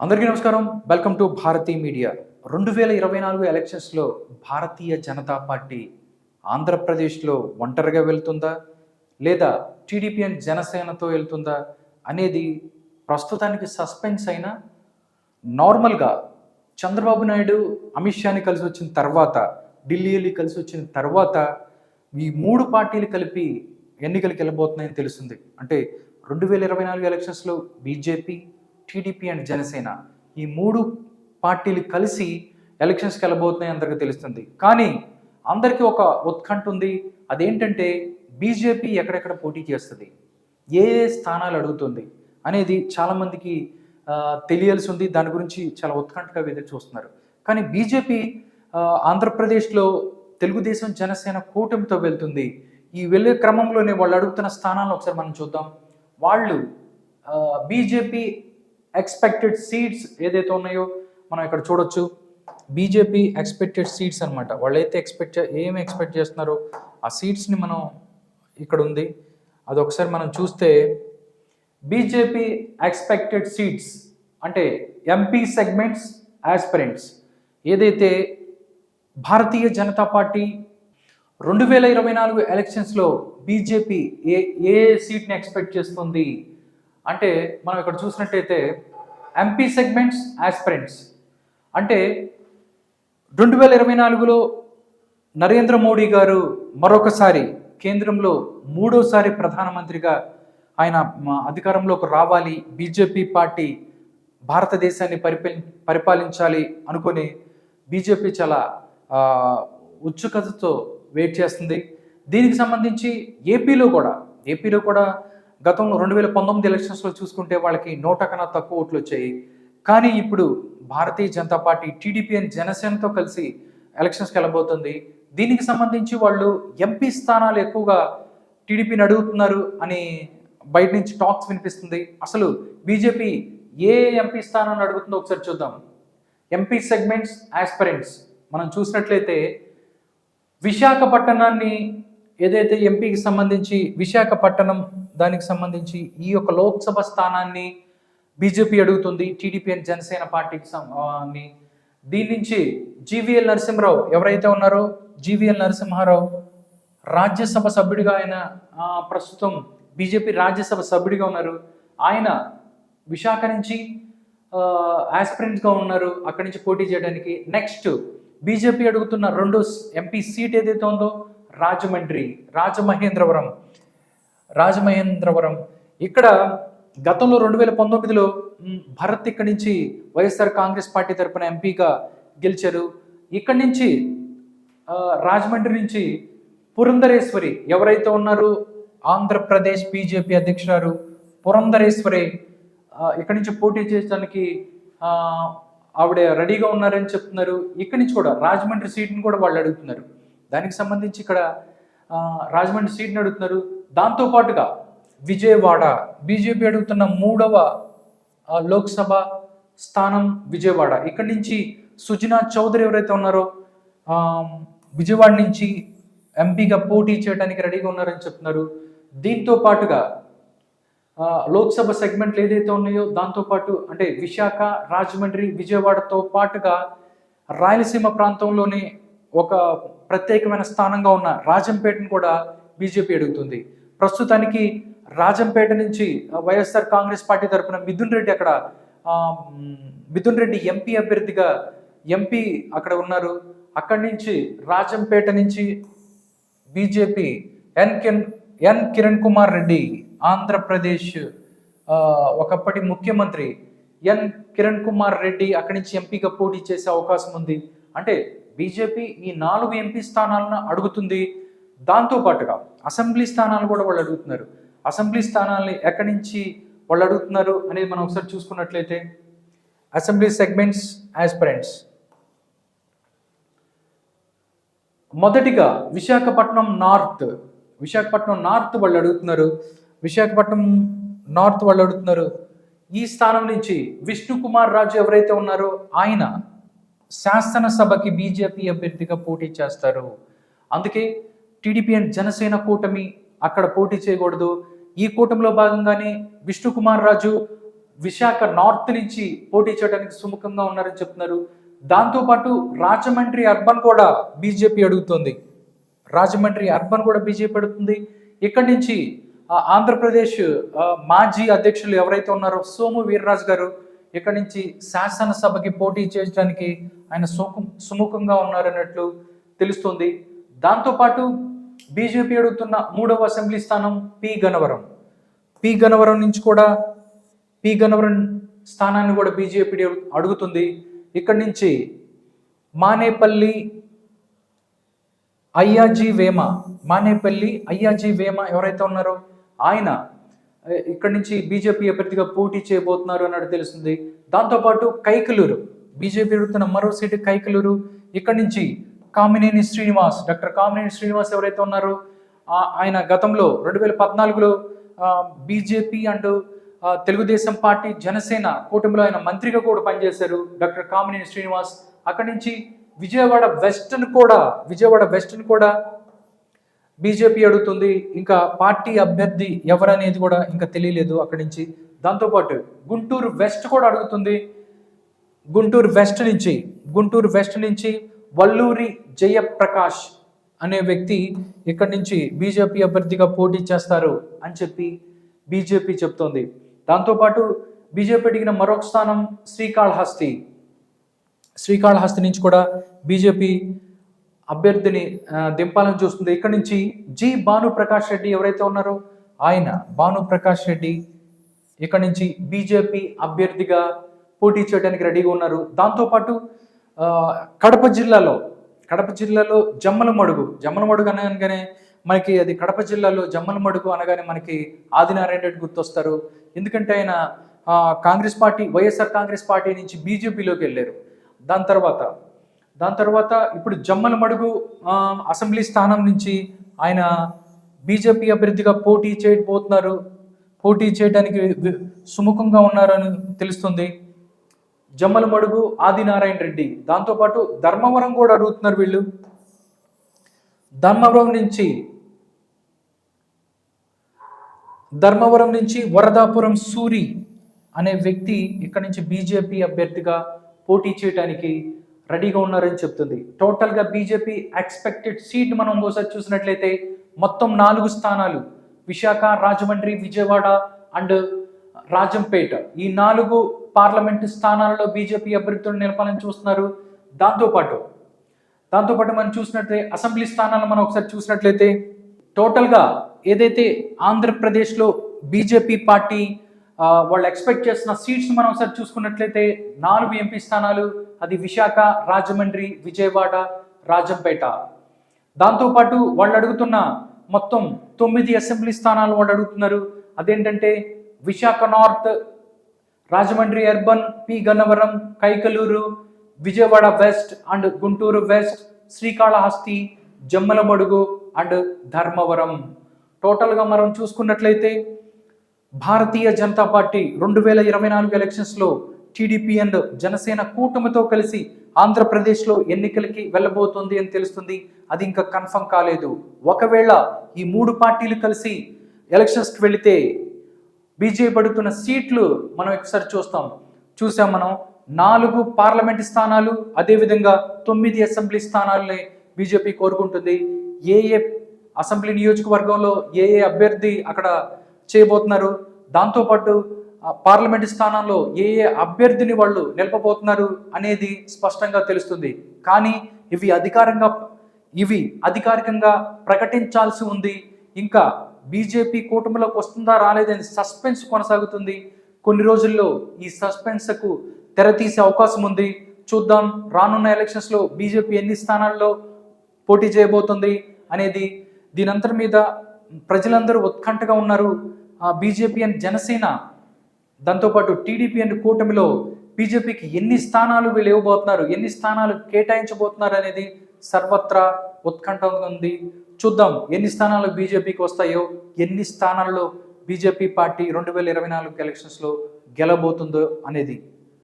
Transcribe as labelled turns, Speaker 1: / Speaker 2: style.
Speaker 1: అందరికీ నమస్కారం. Welcome to Bharati media రెండు వేల ఇరవై నాలుగు ఎలక్షన్స్లో భారతీయ జనతా పార్టీ ఆంధ్రప్రదేశ్లో ఒంటరిగా వెళ్తుందా? లేదా టీడీపీ అండ్ జనసేనతో వెళ్తుందా? అనేది ప్రస్తుతానికి సస్పెన్స్ అయినా నార్మల్గా చంద్రబాబు నాయుడు అమిత్ షాని కలిసి వచ్చిన తర్వాత ఢిల్లీని కలిసి వచ్చిన తర్వాత ఈ మూడు పార్టీలు కలిపి ఎన్నికలకు వెళ్ళబోతున్నాయని తెలుస్తుంది. అంటే రెండు వేల ఇరవై నాలుగు ఎలక్షన్స్లో బీజేపీ టీడీపీ అండ్ జనసేన ఈ మూడు పార్టీలు కలిసి ఎలక్షన్స్కి వెళ్ళబోతున్నాయి అందరికీ తెలుస్తుంది. కానీ అందరికీ ఒక ఉత్కంఠ ఉంది. అదేంటంటే బీజేపీ ఎక్కడెక్కడ పోటీ చేస్తుంది? ఏ ఏ స్థానాలు అడుగుతుంది? అనేది చాలామందికి తెలియాల్సి ఉంది. దాని గురించి చాలా ఉత్కంఠగా ఎదురు చూస్తున్నారు. కానీ బీజేపీ ఆంధ్రప్రదేశ్లో తెలుగుదేశం జనసేన కూటమితో వెళ్తుంది. ఈ వెళ్ళే క్రమంలోనే వాళ్ళు అడుగుతున్న స్థానాలను ఒకసారి మనం చూద్దాం. వాళ్ళు బీజేపీ ఎక్స్పెక్టెడ్ సీట్స్ ఏదైతే ఉన్నాయో మనం ఇక్కడ చూడొచ్చు. బీజేపీ ఎక్స్పెక్టెడ్ సీట్స్ అనమాట వాళ్ళు అయితే ఎక్స్పెక్ట్ ఏమి ఎక్స్పెక్ట్ చేస్తున్నారో ఆ సీట్స్ని మనం ఇక్కడ ఉంది. అది ఒకసారి మనం చూస్తే బీజేపీ ఎక్స్పెక్టెడ్ సీట్స్ అంటే ఎంపీ సెగ్మెంట్స్ యాస్పిరెంట్స్ ఏదైతే భారతీయ జనతా పార్టీ రెండు వేల ఇరవై నాలుగు ఎలక్షన్స్లో బీజేపీ ఏ ఏ సీట్ని ఎక్స్పెక్ట్ చేస్తుంది? అంటే మనం ఇక్కడ చూసినట్టయితే ఎంపీ సెగ్మెంట్స్ యాస్పిరెంట్స్ అంటే రెండు వేల ఇరవై నాలుగులో నరేంద్ర మోడీ గారు మరొకసారి కేంద్రంలో మూడోసారి ప్రధానమంత్రిగా ఆయన అధికారంలోకి రావాలి బీజేపీ పార్టీ భారతదేశాన్ని పరిపాలి పరిపాలించాలి అనుకుని బీజేపీ చాలా ఉత్సుకతతో వెయిట్ చేస్తుంది. దీనికి సంబంధించి ఏపీలో కూడా ఏపీలో కూడా గతంలో రెండు వేల పంతొమ్మిది ఎలక్షన్స్లో చూసుకుంటే వాళ్ళకి నూట కన్నా తక్కువ ఓట్లు వచ్చాయి. కానీ ఇప్పుడు Bharatiya Janata party TDP and జనసేనతో కలిసి ఎలక్షన్స్కి వెళ్ళబోతుంది. దీనికి సంబంధించి వాళ్ళు ఎంపీ స్థానాలు ఎక్కువగా టీడీపీని అడుగుతున్నారు అని బయట నుంచి టాక్స్ వినిపిస్తుంది. అసలు బీజేపీ ఏ ఎంపీ స్థానాన్ని అడుగుతుందో ఒకసారి చూద్దాం. MP segments aspirants. మనం చూసినట్లయితే విశాఖపట్టణాన్ని ఏదైతే ఎంపీకి సంబంధించి విశాఖపట్టణం దానికి సంబంధించి ఈ యొక్క లోక్సభ స్థానాన్ని బీజేపీ అడుగుతుంది టీడీపీ అండ్ జనసేన పార్టీకి సం- దీని నుంచి జీవీఎల్ నరసింహరావు ఎవరైతే ఉన్నారో జీవీఎల్ నరసింహారావు రాజ్యసభ సభ్యుడిగా ఆయన ప్రస్తుతం బీజేపీ రాజ్యసభ సభ్యుడిగా ఉన్నారు. ఆయన విశాఖ నుంచి ఆస్పిరెంట్గా ఉన్నారు. అక్కడి నుంచి పోటీ చేయడానికి నెక్స్ట్ బీజేపీ అడుగుతున్న రెండు ఎంపీ సీట్ ఏదైతే ఉందో రాజమండ్రి రాజమహేంద్రవరం. రాజమహేంద్రవరం. ఇక్కడ గతంలో రెండు వేల పంతొమ్మిదిలో భరత్ ఇక్కడి నుంచి వైఎస్ఆర్ కాంగ్రెస్ పార్టీ తరపున ఎంపీగా గెలిచారు. ఇక్కడి నుంచి రాజమండ్రి నుంచి పురంధరేశ్వరి ఎవరైతే ఉన్నారో ఆంధ్రప్రదేశ్ బీజేపీ అధ్యక్షురారు పురంధరేశ్వరి ఇక్కడి నుంచి పోటీ చేయడానికి ఆవిడ రెడీగా ఉన్నారని చెప్తున్నారు. ఇక్కడి నుంచి కూడా రాజమండ్రి సీట్ని కూడా వాళ్ళు అడుగుతున్నారు. దానికి సంబంధించి ఇక్కడ రాజమండ్రి సీట్ని అడుగుతున్నారు. దాంతోపాటుగా విజయవాడ బీజేపీ అడుగుతున్న మూడవ లోక్సభ స్థానం విజయవాడ. ఇక్కడి నుంచి సుజనా చౌదరి ఎవరైతే ఉన్నారో విజయవాడ నుంచి ఎంపీగా పోటీ చేయడానికి రెడీగా ఉన్నారని చెప్తున్నారు. దీంతో పాటుగా లోక్సభ సెగ్మెంట్లు ఏదైతే ఉన్నాయో దాంతోపాటు అంటే విశాఖ రాజమండ్రి విజయవాడతో పాటుగా రాయలసీమ ప్రాంతంలోని ఒక ప్రత్యేకమైన స్థానంగా ఉన్న రాజంపేటను కూడా బీజేపీ అడుగుతుంది. ప్రస్తుతానికి రాజంపేట నుంచి వైఎస్ఆర్ కాంగ్రెస్ పార్టీ తరపున మిథున్ రెడ్డి అక్కడ మిథున్ రెడ్డి ఎంపీ అభ్యర్థిగా ఎంపీ అక్కడ ఉన్నారు. అక్కడి నుంచి రాజంపేట నుంచి BJP N Kiran N Kiran Kumar Reddy Andhra Pradesh ఒకప్పటి ముఖ్యమంత్రి ఎన్ కిరణ్ కుమార్ రెడ్డి అక్కడి నుంచి ఎంపీగా పోటీ చేసే అవకాశం ఉంది. అంటే బీజేపీ ఈ నాలుగు ఎంపీ స్థానాలను అడుగుతుంది. దాంతో పాటుగా అసెంబ్లీ స్థానాలు కూడా వాళ్ళు అడుగుతున్నారు. అసెంబ్లీ స్థానాల్ని ఎక్కడి నుంచి వాళ్ళు అడుగుతున్నారు అనేది మనం ఒకసారి చూసుకున్నట్లయితే అసెంబ్లీ సెగ్మెంట్స్ యాస్పరెంట్స్ మొదటిగా విశాఖపట్నం నార్త్. విశాఖపట్నం నార్త్ వాళ్ళు అడుగుతున్నారు. విశాఖపట్నం నార్త్ వాళ్ళు అడుగుతున్నారు. ఈ స్థానం నుంచి విష్ణుకుమార్ రాజు ఎవరైతే ఉన్నారో ఆయన శాసనసభకి బీజేపీ అభ్యర్థిగా పోటీ చేస్తారు. అందుకే టీడీపీ అండ్ జనసేన కూటమి అక్కడ పోటీ చేయకూడదు. ఈ కూటమిలో భాగంగానే విష్ణు కుమార్ రాజు విశాఖ నార్త్ నుంచి పోటీ చేయడానికి సుముఖంగా ఉన్నారని చెప్తున్నారు. దాంతోపాటు రాజమండ్రి అర్బన్ కూడా బీజేపీ అడుగుతుంది. రాజమండ్రి అర్బన్ కూడా బీజేపీ అడుగుతుంది. ఇక్కడి నుంచి ఆంధ్రప్రదేశ్ మాజీ అధ్యక్షులు ఎవరైతే ఉన్నారో సోము వీర్రాజు గారు ఇక్కడి నుంచి శాసనసభకి పోటీ చేయడానికి ఆయన సుముఖంగా ఉన్నారన్నట్లు తెలుస్తుంది. దాంతోపాటు బీజేపీ అడుగుతున్న మూడవ అసెంబ్లీ స్థానం పి గనవరం పి గనవరం నుంచి కూడా పి గనవరం స్థానాన్ని కూడా బీజేపీ అడుగుతుంది. ఇక్కడి నుంచి మానేపల్లి అయ్యాజీ వేమ మానేపల్లి అయ్యాజీ వేమ ఎవరైతే ఉన్నారో ఆయన ఇక్కడి నుంచి బీజేపీ అభ్యర్థిగా పోటీ చేయబోతున్నారు అన్నట్టు తెలుస్తుంది. దాంతోపాటు కైకలూరు బీజేపీ అడుగుతున్న మరో సీటు కైకలూరు. ఇక్కడి నుంచి కామినేని శ్రీనివాస్ డాక్టర్ కామినేని శ్రీనివాస్ ఎవరైతే ఉన్నారో ఆయన గతంలో రెండు వేల పద్నాలుగులో BJP and Telugu Desam party Janasena కూటమిలో ఆయన మంత్రిగా కూడా పనిచేశారు డాక్టర్ కామినేని శ్రీనివాస్. అక్కడి నుంచి విజయవాడ వెస్ట్ను కూడా విజయవాడ వెస్ట్ను కూడా బీజేపీ అడుగుతుంది. ఇంకా పార్టీ అభ్యర్థి ఎవరనేది కూడా ఇంకా తెలియలేదు అక్కడి నుంచి. దాంతోపాటు గుంటూరు వెస్ట్ కూడా అడుగుతుంది. గుంటూరు వెస్ట్ నుంచి గుంటూరు వెస్ట్ నుంచి వల్లూరి జయప్రకాష్ అనే వ్యక్తి ఇక్కడి నుంచి బీజేపీ అభ్యర్థిగా పోటీ చేస్తారు అని చెప్పి బీజేపీ చెప్తోంది. దాంతోపాటు బీజేపీ అడిగిన మరొక స్థానం శ్రీకాళహస్తి. శ్రీకాళహస్తి నుంచి కూడా బీజేపీ అభ్యర్థిని దింపాలని చూస్తుంది. ఇక్కడ నుంచి జి భానుప్రకాష్ రెడ్డి ఎవరైతే ఉన్నారో ఆయన భానుప్రకాష్ రెడ్డి ఇక్కడ నుంచి బీజేపీ అభ్యర్థిగా పోటీ చేయడానికి రెడీగా ఉన్నారు. దాంతోపాటు కడప జిల్లాలో కడప జిల్లాలో జమ్మలమడుగు జమ్మలమడుగు అనగానే మనకి అది కడప జిల్లాలో జమ్మలమడుగు అనగానే మనకి ఆదినారాయణ రెడ్డి గుర్తొస్తారు. ఎందుకంటే ఆయన Congress party YSR Congress party నుంచి బీజేపీలోకి వెళ్ళారు. దాని తర్వాత దాని తర్వాత ఇప్పుడు జమ్మలమడుగు అసెంబ్లీ స్థానం నుంచి ఆయన బీజేపీ అభ్యర్థిగా పోటీ చేయబోతున్నారు. పోటీ చేయడానికి సుముఖంగా ఉన్నారని తెలుస్తుంది. జమ్మలమడుగు ఆదినారాయణ రెడ్డి. దాంతోపాటు ధర్మవరం కూడా అడుగుతున్నారు వీళ్ళు. ధర్మవరం నుంచి ధర్మవరం నుంచి వరదాపురం సూరి అనే వ్యక్తి ఇక్కడ నుంచి బీజేపీ అభ్యర్థిగా పోటీ చేయడానికి రెడీగా ఉన్నారని చెప్తుంది. టోటల్గా బీజేపీ ఎక్స్పెక్టెడ్ సీట్ మనం ఒకసారి చూసినట్లయితే మొత్తం నాలుగు స్థానాలు విశాఖ రాజమండ్రి విజయవాడ అండ్ రాజంపేట. ఈ నాలుగు పార్లమెంటు స్థానాలలో బీజేపీ అభ్యర్థులను నిలపాలని చూస్తున్నారు. దాంతోపాటు దాంతోపాటు మనం చూసినట్లయితే అసెంబ్లీ స్థానాలను మనం ఒకసారి చూసినట్లయితే టోటల్గా ఏదైతే ఆంధ్రప్రదేశ్లో బీజేపీ పార్టీ వాళ్ళు ఎక్స్పెక్ట్ చేస్తున్న సీట్స్ మనం ఒకసారి చూసుకున్నట్లయితే నాలుగు ఎంపీ స్థానాలు అది విశాఖ రాజమండ్రి విజయవాడ రాజంపేట. దాంతోపాటు వాళ్ళు అడుగుతున్న మొత్తం తొమ్మిది అసెంబ్లీ స్థానాలు వాళ్ళు అడుగుతున్నారు. అదేంటంటే Visakha north Rajahmundry urban P. Gannavaram Kaikaluru Vijayawada west and Guntur west Srikalahasti Jammalamadugu and Dharmavaram. టోటల్గా మనం చూసుకున్నట్లయితే భారతీయ జనతా పార్టీ రెండు వేల ఇరవై నాలుగు ఎలక్షన్స్లో టీడీపీ అండ్ జనసేన కూటమితో కలిసి ఆంధ్రప్రదేశ్లో ఎన్నికలకి వెళ్ళబోతుంది అని తెలుస్తుంది. అది ఇంకా కన్ఫర్మ్ కాలేదు. ఒకవేళ ఈ మూడు పార్టీలు కలిసి ఎలక్షన్స్కి వెళితే బీజేపీ పడుతున్న సీట్లు మనం ఒకసారి చూస్తాం. చూసాం మనం నాలుగు పార్లమెంట్ స్థానాలు అదేవిధంగా తొమ్మిది అసెంబ్లీ స్థానాలని బీజేపీ కోరుకుంటుంది. ఏ ఏ అసెంబ్లీ నియోజకవర్గంలో ఏ ఏ అభ్యర్థి అక్కడ చేయబోతున్నారు దాంతోపాటు ఆ, పార్లమెంట్ స్థానంలో ఏ ఏ అభ్యర్థిని వాళ్ళు నిలపబోతున్నారు అనేది స్పష్టంగా తెలుస్తుంది. కానీ ఇవి అధికారంగా ఇవి అధికారికంగా ప్రకటించాల్సి ఉంది. ఇంకా బీజేపీ కూటమిలోకి వస్తుందా రాలేదని సస్పెన్స్ కొనసాగుతుంది. కొన్ని రోజుల్లో ఈ సస్పెన్స్కు తెరతీసే అవకాశం ఉంది. చూద్దాం రానున్న ఎలక్షన్స్లో బీజేపీ ఎన్ని స్థానాల్లో పోటీ చేయబోతుంది అనేది. దీనంతటి మీద ప్రజలందరూ ఉత్కంఠగా ఉన్నారు. బీజేపీ అండ్ జనసేన దాంతోపాటు టీడీపీ అండ్ కూటమిలో బీజేపీకి ఎన్ని స్థానాలు వీళ్ళు ఇవ్వబోతున్నారు ఎన్ని స్థానాలు కేటాయించబోతున్నారు అనేది సర్వత్రా ఉత్కంఠ ఉంది. చూద్దాం ఎన్ని స్థానాలు బీజేపీకి వస్తాయో ఎన్ని స్థానాల్లో బీజేపీ పార్టీ రెండు వేల ఇరవై నాలుగు ఎలక్షన్స్లో గెలబోతుందో అనేది.